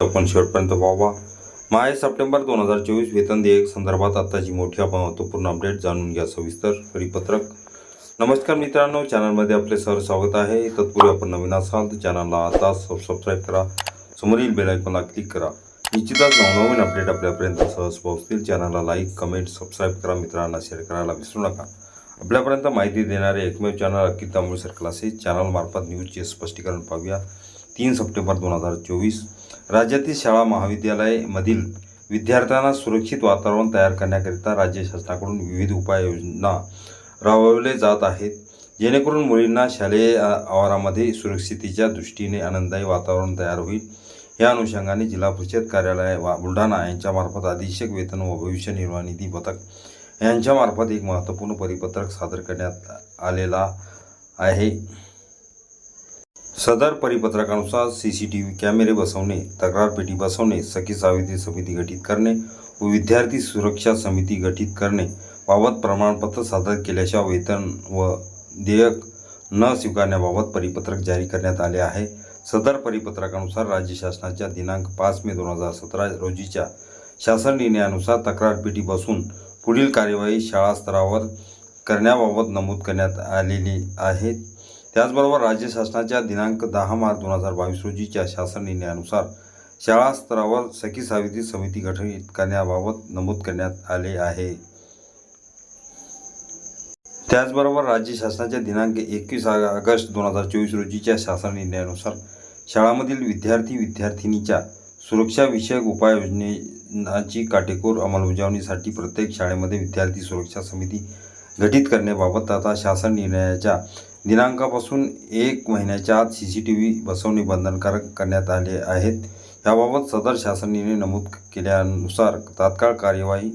आपण शेवटपर्यंत व्हावा. माय सप्टेंबर दोन हजार चोवीस वेतन देयक संदर्भात आत्ताची मोठी आपण महत्त्वपूर्ण अपडेट जाणून घ्या सविस्तर परिपत्रक. नमस्कार मित्रांनो चॅनलमध्ये आपले सर स्वागत आहे. तत्पूर्वी आपण नवीन असाल तर चॅनलला आता सबस्क्राईब करा. समोरील बेलायकॉनला क्लिक करा. निश्चितच नवनवीन अपडेट आपल्यापर्यंत सहज पोहोचतील. चॅनलला लाईक कमेंट सबस्क्राईब करा. मित्रांना शेअर करायला विसरू नका. आपल्यापर्यंत माहिती देणारे एकमेव चॅनल अक्की तांबूळसर क्लासेस चॅनलमार्फत न्यूजचे स्पष्टीकरण पाहूया. तीन सप्टेंबर दोन हजार चोवीस राज्यातील शाळा महाविद्यालयामधील विद्यार्थ्यांना सुरक्षित वातावरण तयार करण्याकरिता राज्य शासनाकडून विविध उपाययोजना राबवले जात आहेत. जेणेकरून मुलींना शालेय आवारामध्ये सुरक्षितेच्या दृष्टीने आनंददायी वातावरण तयार होईल. या अनुषंगाने जिल्हा परिषद कार्यालय वा बुलढाणा यांच्यामार्फत अधीक्षक वेतन व भविष्य निर्वाह निधी पथक यांच्यामार्फत एक महत्त्वपूर्ण परिपत्रक सादर करण्यात आलेला आहे. सदर परिपत्रकानुसार सी सी टी व्ही कॅमेरे बसवणे तक्रार पेटी बसवणे सखी सावित्री समिती गठीत करणे व विद्यार्थी सुरक्षा समिती गठीत करणे बाबत प्रमाणपत्र सादर केल्याशिवाय वेतन व देयक न स्वीकारण्याबाबत परिपत्रक जारी करण्यात आले आहे. सदर परिपत्रकानुसार राज्य शासनाच्या दिनांक पाच मे दोन हजार सतरा रोजीच्या शासन निर्णयानुसार तक्रार पेटी बसून पुढील कार्यवाही शाळा स्तरावर करण्याबाबत नमूद करण्यात आलेली आहे. त्याचबरोबर राज्य शासनाच्या दिनांक दहा मार्च दोन हजार बावीस रोजीच्या शासन निर्णयानुसार शाळा स्तरावर सखी सावित्री समिती गठीत करण्याबाबत नमूद करण्यात आले आहे. त्याचबरोबर राज्य शासनाच्या दिनांक एकवीस ऑगस्ट दोन हजार चोवीस रोजीच्या शासन निर्णयानुसार शाळामधील विद्यार्थी विद्यार्थिनीच्या सुरक्षाविषयक उपाययोजनांची काटेकोर अंमलबजावणीसाठी प्रत्येक शाळेमध्ये विद्यार्थी सुरक्षा समिती गठीत करण्याबाबत तथा शासन निर्णयाच्या दिनांकापासून एक महिन्याच्या आत सी सी टी व्ही बसवणे बंधनकारक करण्यात आले आहेत. याबाबत सदर शासनाने नमूद केल्यानुसार तात्काळ कार्यवाही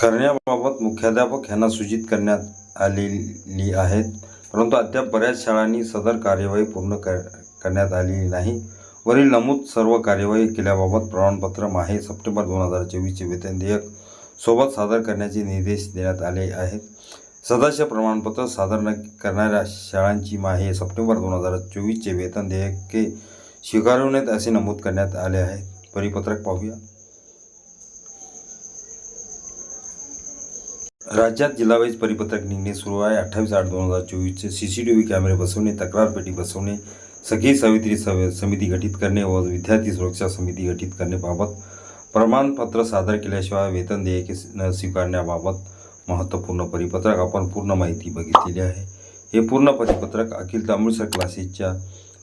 करण्याबाबत मुख्याध्यापक यांना सूचित करण्यात आलेली आहेत. परंतु अद्याप बऱ्याच शाळांनी सदर कार्यवाही पूर्ण कर करण्यात आलेली नाही. वरील नमूद सर्व कार्यवाही केल्याबाबत प्रमाणपत्र माहे सप्टेंबर दोन हजार चोवीसचे वेतन देयक सोबत सादर करण्याचे निर्देश देण्यात आले आहेत. सदस्य प्रमाणपत्र सादर न करणाऱ्या शाळांची माहे सप्टेंबर दोन हजार चोवीसचे वेतन देयके स्वीकारवण्यात असे नमूद करण्यात आले आहे. परिपत्रक पाहूया. राज्यात जिल्हावाईज परिपत्रक निघणे सुरू आहे. अठ्ठावीस आठ दोन हजार चोवीसचे सी सी टी व्ही कॅमेरे बसवणे तक्रार पेटी बसवणे सखी सावित्री सव समिती गठीत करणे व विद्यार्थी सुरक्षा समिती गठीत करण्याबाबत प्रमाणपत्र सादर केल्याशिवाय वेतन देयके न स्वीकारण्याबाबत महत्त्वपूर्ण परिपत्रक आपण पूर्ण माहिती बघितलेली आहे. हे पूर्ण परिपत्रक अखिल तांबुळसर क्लासेसच्या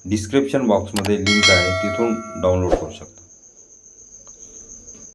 डिस्क्रिप्शन बॉक्समध्ये लिंक आहे तिथून डाउनलोड करू शकता.